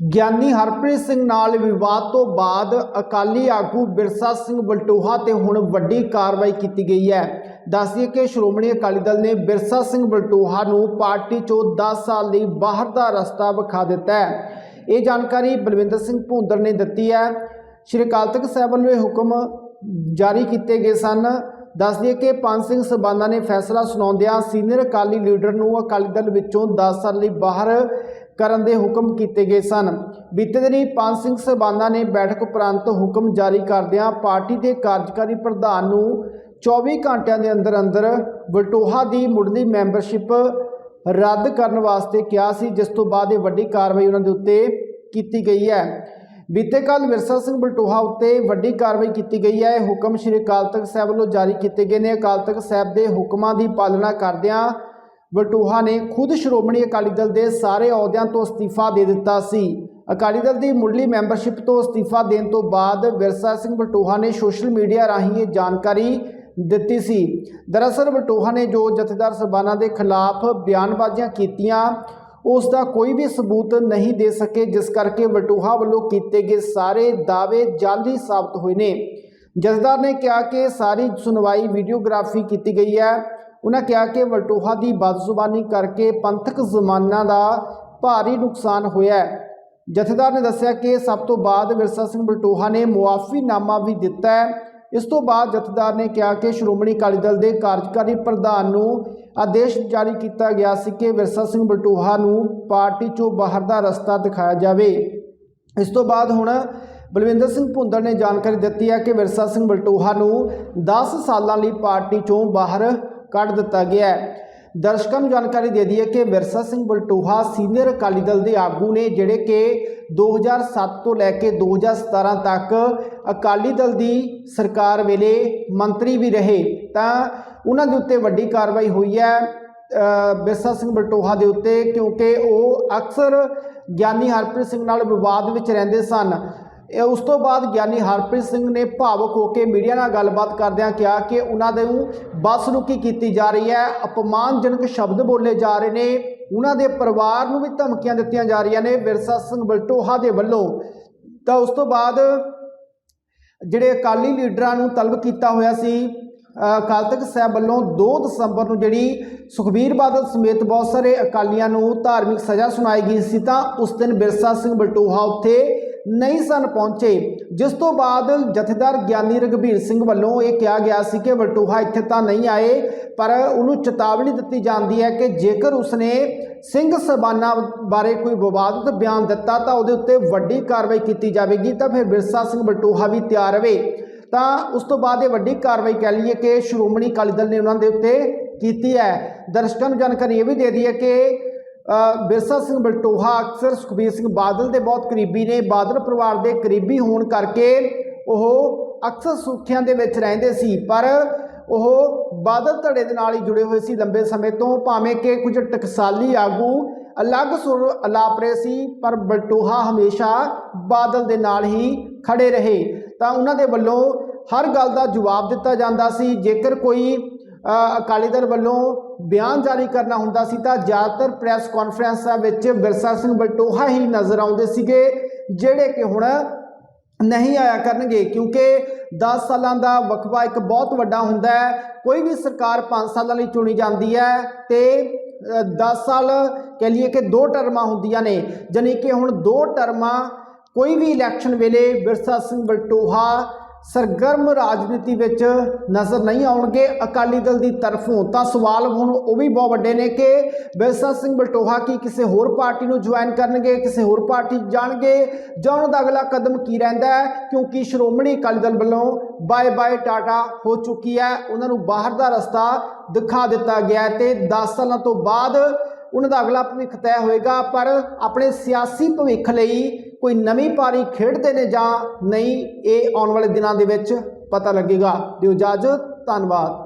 ਗਿਆਨੀ ਹਰਪ੍ਰੀਤ ਸਿੰਘ ਨਾਲ ਵਿਵਾਦ ਤੋਂ ਬਾਅਦ ਅਕਾਲੀ ਆਗੂ ਬਿਰਸਾ ਸਿੰਘ ਬਲਟੋਹਾ ਤੇ ਹੁਣ ਵੱਡੀ ਕਾਰਵਾਈ ਕੀਤੀ ਗਈ ਹੈ। ਦੱਸਦੀਏ ਕਿ ਸ਼੍ਰੋਮਣੀ ਅਕਾਲੀ ਦਲ ਨੇ ਬਿਰਸਾ ਸਿੰਘ ਬਲਟੋਹਾ ਨੂੰ ਪਾਰਟੀ ਚੋਂ 10 ਸਾਲ ਲਈ ਬਾਹਰ ਦਾ ਰਸਤਾ ਵਿਖਾ ਦਿੱਤਾ ਹੈ। ਇਹ ਜਾਣਕਾਰੀ ਬਲਵਿੰਦਰ ਸਿੰਘ ਭੁੰਦਰ ਨੇ ਦਿੱਤੀ ਹੈ। ਸ਼੍ਰੀ ਅਕਾਲ ਤਖਤ ਸਾਹਿਬ ਵੱਲੋਂ ਇਹ ਹੁਕਮ ਜਾਰੀ ਕੀਤੇ ਗਏ ਸਨ। ਦੱਸ ਦਈਏ ਕਿ ਪੰਜ ਸਿੰਘ ਸਰਬਾਨਾ ਨੇ ਫੈਸਲਾ ਸੁਣਾਉਂਦਿਆਂ ਸੀਨੀਅਰ ਅਕਾਲੀ ਲੀਡਰ ਨੂੰ ਅਕਾਲੀ ਦਲ ਵਿੱਚੋਂ 10 ਸਾਲ ਲਈ ਬਾਹਰ ਕਰਨ ਦੇ ਹੁਕਮ ਕੀਤੇ ਗਏ ਸਨ। ਬੀਤੇ ਦਿਨੀ ਪੰਜ ਸਿੰਘ ਸਬਾਨਾ ਨੇ ਬੈਠਕ ਉਪਰੰਤ ਹੁਕਮ ਜਾਰੀ ਕਰਦਿਆਂ ਪਾਰਟੀ ਦੇ ਕਾਰਜਕਾਰੀ ਪ੍ਰਧਾਨ ਨੂੰ 24 ਘੰਟਿਆਂ ਦੇ ਅੰਦਰ ਅੰਦਰ ਬਲਟੋਹਾ ਦੀ ਮੁੱਢਲੀ ਮੈਂਬਰਸ਼ਿਪ ਰੱਦ ਕਰਨ ਵਾਸਤੇ ਕਿਹਾ ਸੀ, ਜਿਸ ਤੋਂ ਬਾਅਦ ਇਹ ਵੱਡੀ ਕਾਰਵਾਈ ਉਹਨਾਂ ਦੇ ਉੱਤੇ ਕੀਤੀ ਗਈ ਹੈ। ਬੀਤੇ ਕੱਲ ਵਿਰਸਾ ਸਿੰਘ ਬਲਟੋਹਾ ਉੱਤੇ ਵੱਡੀ ਕਾਰਵਾਈ ਕੀਤੀ ਗਈ ਹੈ। ਹੁਕਮ ਸ਼੍ਰੀ ਅਕਾਲ ਤਖਤ ਸਾਹਿਬ ਵੱਲੋਂ ਜਾਰੀ ਕੀਤੇ ਗਏ ਨੇ। ਅਕਾਲ ਤਖਤ ਸਾਹਿਬ ਦੇ ਹੁਕਮਾਂ ਦੀ ਪਾਲਣਾ ਕਰਦਿਆਂ ਬਲਟੋਹਾ ਨੇ ਖੁਦ ਸ਼੍ਰੋਮਣੀ ਅਕਾਲੀ ਦਲ ਦੇ ਸਾਰੇ ਅਹੁਦਿਆਂ ਤੋਂ ਅਸਤੀਫਾ ਦੇ ਦਿੱਤਾ ਸੀ। ਅਕਾਲੀ ਦਲ ਦੀ ਮੁੱਢਲੀ ਮੈਂਬਰਸ਼ਿਪ ਤੋਂ ਅਸਤੀਫਾ ਦੇਣ ਤੋਂ ਬਾਅਦ ਵਿਰਸਾ ਸਿੰਘ ਬਲਟੋਹਾ ਨੇ ਸੋਸ਼ਲ ਮੀਡੀਆ ਰਾਹੀਂ ਇਹ ਜਾਣਕਾਰੀ ਦਿੱਤੀ ਸੀ। ਦਰਅਸਲ ਬਲਟੋਹਾ ਨੇ ਜੋ ਜਥੇਦਾਰ ਸਬਾਨਾ ਦੇ ਖਿਲਾਫ ਬਿਆਨਬਾਜ਼ੀਆਂ ਕੀਤੀਆਂ, ਉਸ ਦਾ ਕੋਈ ਵੀ ਸਬੂਤ ਨਹੀਂ ਦੇ ਸਕੇ, ਜਿਸ ਕਰਕੇ ਬਲਟੋਹਾ ਵੱਲੋਂ ਕੀਤੇ ਗਏ ਸਾਰੇ ਦਾਅਵੇ ਜਾਲੀ ਸਾਬਤ ਹੋਏ ਨੇ। ਜਥੇਦਾਰ ਨੇ ਕਿਹਾ ਕਿ ਸਾਰੀ ਸੁਣਵਾਈ ਵੀਡੀਓਗ੍ਰਾਫੀ ਕੀਤੀ ਗਈ ਹੈ। ਉਹਨਾਂ ਕਿਹਾ ਕਿ ਵਲਟੋਹਾ ਦੀ ਬਦਜ਼ੁਬਾਨੀ ਕਰਕੇ ਪੰਥਕ ਜ਼ਮਾਨਾ ਦਾ ਭਾਰੀ ਨੁਕਸਾਨ ਹੋਇਆ ਹੈ। ਜਥੇਦਾਰ ਨੇ ਦੱਸਿਆ ਕਿ ਸਭ ਤੋਂ ਬਾਅਦ ਵਿਰਸਾ ਸਿੰਘ ਬਲਟੋਹਾ ਨੇ ਮੁਆਫੀਨਾਮਾ ਵੀ ਦਿੱਤਾ ਹੈ। ਇਸ ਤੋਂ ਬਾਅਦ ਜਥੇਦਾਰ ਨੇ ਕਿਹਾ ਕਿ ਸ਼੍ਰੋਮਣੀ ਅਕਾਲੀ ਦਲ ਦੇ ਕਾਰਜਕਾਰੀ ਪ੍ਰਧਾਨ ਨੂੰ ਆਦੇਸ਼ ਜਾਰੀ ਕੀਤਾ ਗਿਆ ਸੀ ਕਿ ਵਿਰਸਾ ਸਿੰਘ ਬਲਟੋਹਾ ਨੂੰ ਪਾਰਟੀ ਚੋਂ ਬਾਹਰ ਦਾ ਰਸਤਾ ਦਿਖਾਇਆ ਜਾਵੇ। ਇਸ ਤੋਂ ਬਾਅਦ ਹੁਣ ਬਲਵਿੰਦਰ ਸਿੰਘ ਭੁੰਦੜ ਨੇ ਜਾਣਕਾਰੀ ਦਿੱਤੀ ਹੈ ਕਿ ਵਿਰਸਾ ਸਿੰਘ ਬਲਟੋਹਾ ਨੂੰ 10 ਸਾਲਾਂ ਲਈ ਪਾਰਟੀ ਚੋਂ ਬਾਹਰ ਕੱਢ ਦਿੱਤਾ ਗਿਆ ਹੈ। ਦਰਸ਼ਕਾਂ ਨੂੰ ਜਾਣਕਾਰੀ ਦੇ ਦਈਏ ਕਿ ਵਿਰਸਾ ਸਿੰਘ ਬਲਟੋਹਾ ਸੀਨੀਅਰ ਅਕਾਲੀ ਦਲ ਦੇ ਆਗੂ ਨੇ, ਜਿਹੜੇ ਕਿ 2007 ਤੋਂ ਲੈ ਕੇ 2017 ਤੱਕ ਅਕਾਲੀ ਦਲ ਦੀ ਸਰਕਾਰ ਵੇਲੇ ਮੰਤਰੀ ਵੀ ਰਹੇ, ਤਾਂ ਉਹਨਾਂ ਦੇ ਉੱਤੇ ਵੱਡੀ ਕਾਰਵਾਈ ਹੋਈ ਹੈ ਬਿਰਸਾ ਸਿੰਘ ਬਲਟੋਹਾ ਦੇ ਉੱਤੇ, ਕਿਉਂਕਿ ਉਹ ਅਕਸਰ ਗਿਆਨੀ ਹਰਪ੍ਰੀਤ ਸਿੰਘ ਨਾਲ ਵਿਵਾਦ ਵਿੱਚ ਰਹਿੰਦੇ ਸਨ। ਇਹ ਉਸ ਤੋਂ ਬਾਅਦ ਗਿਆਨੀ ਹਰਪ੍ਰੀਤ ਸਿੰਘ ਨੇ ਭਾਵਕ ਹੋ ਕੇ ਮੀਡੀਆ ਨਾਲ ਗੱਲਬਾਤ ਕਰਦਿਆਂ ਕਿਹਾ ਕਿ ਉਹਨਾਂ ਦੇ ਬੱਸ ਰੁਕੀ ਕੀਤੀ ਜਾ ਰਹੀ ਹੈ? ਅਪਮਾਨਜਨਕ ਸ਼ਬਦ ਬੋਲੇ ਜਾ ਰਹੇ ਨੇ। ਉਹਨਾਂ ਦੇ ਪਰਿਵਾਰ ਨੂੰ ਵੀ ਧਮਕੀਆਂ ਦਿੱਤੀਆਂ ਜਾ ਰਹੀਆਂ ਨੇ। ਵਿਰਸਾ ਸਿੰਘ ਬਲਟੋਹਾ ਦੇ ਵੱਲੋਂ। ਤਾਂ ਉਸ ਤੋਂ ਬਾਅਦ ਜਿਹੜੇ ਅਕਾਲੀ ਲੀਡਰਾਂ ਨੂੰ ਤਲਬ ਕੀਤਾ ਹੋਇਆ ਸੀ ਅਕਾਲ ਤਖਤ ਸਾਹਿਬ ਵੱਲੋਂ 2 ਦਸੰਬਰ ਨੂੰ ਜਿਹੜੀ ਸੁਖਬੀਰ ਬਾਦਲ ਸਮੇਤ ਬਹੁਤ ਸਾਰੇ ਅਕਾਲੀਆਂ ਨੂੰ ਧਾਰਮਿਕ ਸਜ਼ਾ ਸੁਣਾਈ ਗਈ ਸੀ, ਤਾਂ ਉਸ ਦਿਨ ਬਿਰਸਾ ਸਿੰਘ ਬਲਟੋਹਾ ਉੱਥੇ ਨਹੀਂ ਸਨ ਪਹੁੰਚੇ। ਜਿਸ ਤੋਂ ਬਾਅਦ ਜਥੇਦਾਰ ਗਿਆਨੀ ਰਘਬੀਰ ਸਿੰਘ ਵੱਲੋਂ ਇਹ ਕਿਹਾ ਗਿਆ ਸੀ ਕਿ ਬਲਟੋਹਾ ਇੱਥੇ ਤਾਂ ਨਹੀਂ ਆਏ, ਪਰ ਉਹਨੂੰ ਚੇਤਾਵਨੀ ਦਿੱਤੀ ਜਾਂਦੀ ਹੈ ਕਿ ਜੇਕਰ ਉਸਨੇ ਸਿੰਘ ਸਬਾਨਾ ਬਾਰੇ ਕੋਈ ਵਿਵਾਦਤ ਬਿਆਨ ਦਿੱਤਾ ਤਾਂ ਉਹਦੇ ਉੱਤੇ ਵੱਡੀ ਕਾਰਵਾਈ ਕੀਤੀ ਜਾਵੇਗੀ, ਤਾਂ ਫਿਰ ਬਿਰਸਾ ਸਿੰਘ ਬਲਟੋਹਾ ਵੀ ਤਿਆਰ ਰਹੇ। ਤਾਂ ਉਸ ਤੋਂ ਬਾਅਦ ਇਹ ਵੱਡੀ ਕਾਰਵਾਈ ਕਹਿ ਲਈਏ ਕਿ ਸ਼੍ਰੋਮਣੀ ਅਕਾਲੀ ਦਲ ਨੇ ਉਹਨਾਂ ਦੇ ਉੱਤੇ ਕੀਤੀ ਹੈ। ਦਰਸ਼ਕਾਂ ਨੂੰ ਜਾਣਕਾਰੀ ਇਹ ਵੀ ਦੇ ਦਈਏ ਕਿ ਬਿਰਸਾ ਸਿੰਘ ਬਲਟੋਹਾ, ਅਕਸਰ ਸੁਖਬੀਰ ਸਿੰਘ ਬਾਦਲ ਦੇ ਬਹੁਤ ਕਰੀਬੀ ਨੇ। ਬਾਦਲ ਪਰਿਵਾਰ ਦੇ ਕਰੀਬੀ ਹੋਣ ਕਰਕੇ ਉਹ ਅਕਸਰ ਸੁੱਖਿਆਂ ਦੇ ਵਿੱਚ ਰਹਿੰਦੇ ਸੀ, ਪਰ ਉਹ ਬਾਦਲ ਧੜੇ ਦੇ ਨਾਲ ਹੀ ਜੁੜੇ ਹੋਏ ਸੀ ਲੰਬੇ ਸਮੇਂ ਤੋਂ। ਭਾਵੇਂ ਕਿ ਕੁਝ ਟਕਸਾਲੀ ਆਗੂ ਅਲੱਗ ਸੁਰ ਅਲਾਪ ਰਹੇ ਸੀ, ਪਰ ਬਲਟੋਹਾ ਹਮੇਸ਼ਾ ਬਾਦਲ ਦੇ ਨਾਲ ਹੀ ਖੜੇ ਰਹੇ। ਤਾਂ ਉਹਨਾਂ ਦੇ ਵੱਲੋਂ ਹਰ ਗੱਲ ਦਾ ਜਵਾਬ ਦਿੱਤਾ ਜਾਂਦਾ ਸੀ। ਜੇਕਰ ਕੋਈ ਅਕਾਲੀ ਦਲ ਵੱਲੋਂ ਬਿਆਨ ਜਾਰੀ ਕਰਨਾ ਹੁੰਦਾ ਸੀ ਤਾਂ ਜ਼ਿਆਦਾਤਰ ਪ੍ਰੈਸ ਕਾਨਫਰੰਸਾਂ ਵਿੱਚ ਵਿਰਸਾ ਸਿੰਘ ਬਲਟੋਹਾ ਹੀ ਨਜ਼ਰ ਆਉਂਦੇ ਸੀਗੇ, ਜਿਹੜੇ ਕਿ ਹੁਣ ਨਹੀਂ ਆਇਆ ਕਰਨਗੇ, ਕਿਉਂਕਿ 10 ਸਾਲਾਂ ਦਾ ਵਕਫਾ ਇੱਕ ਬਹੁਤ ਵੱਡਾ ਹੁੰਦਾ ਹੈ, ਕੋਈ ਵੀ ਸਰਕਾਰ 5 ਸਾਲਾਂ ਲਈ ਚੁਣੀ ਜਾਂਦੀ ਹੈ ਤੇ 10 ਸਾਲ ਕਹਿ ਲਈਏ ਕਿ ਦੋ ਟਰਮਾਂ ਹੁੰਦੀਆਂ ਨੇ, ਜਾਣੀ ਕਿ ਹੁਣ ਦੋ ਟਰਮਾਂ ਕੋਈ ਵੀ ਇਲੈਕਸ਼ਨ ਵੇਲੇ ਵਿਰਸਾ ਸਿੰਘ ਬਲਟੋਹਾ ਸਰਗਰਮ ਰਾਜਨੀਤੀ ਵਿੱਚ ਨਜ਼ਰ ਨਹੀਂ ਆਉਣਗੇ। ਅਕਾਲੀ ਦਲ ਦੀ ਤਰਫੋਂ ਤਾਂ ਸਵਾਲ ਹੁਣ ਉਹ ਵੀ ਬਹੁਤ ਵੱਡੇ ਨੇ ਕਿ ਬਿਰਸਾ ਸਿੰਘ ਬਲਟੋਹਾ ਕੀ ਕਿਸੇ ਹੋਰ ਪਾਰਟੀ ਨੂੰ ਜੁਆਇਨ ਕਰਨਗੇ, ਕਿਸੇ ਹੋਰ ਪਾਰਟੀ 'ਚ ਜਾਣਗੇ? ਜਾਂ ਉਹਨਾਂ ਦਾ ਅਗਲਾ ਕਦਮ ਕੀ ਰਹਿੰਦਾ ਹੈ? ਕਿਉਂਕਿ ਸ਼੍ਰੋਮਣੀ ਅਕਾਲੀ ਦਲ ਵੱਲੋਂ ਬਾਏ ਬਾਏ ਟਾਟਾ ਹੋ ਚੁੱਕੀ ਹੈ। ਉਹਨਾਂ ਨੂੰ ਬਾਹਰ ਦਾ ਰਸਤਾ ਦਿਖਾ ਦਿੱਤਾ ਗਿਆ ਹੈ ਤੇ 10 ਸਾਲਾਂ ਤੋਂ ਬਾਅਦ ਉਹਨਾਂ ਦਾ ਅਗਲਾ ਭਵਿੱਖ ਤੈਅ ਹੋਏਗਾ, ਪਰ ਆਪਣੇ ਸਿਆਸੀ ਭਵਿੱਖ ਲਈ ਕੋਈ ਨਵੀਂ ਪਾਰੀ ਖੇਡਦੇ ਨੇ ਜਾਂ ਨਹੀਂ, ਇਹ ਆਉਣ ਵਾਲੇ ਦਿਨਾਂ ਦੇ ਵਿੱਚ ਪਤਾ ਲੱਗੇਗਾ। ਦਿਓ ਇਜਾਜ਼ਤ, ਧੰਨਵਾਦ।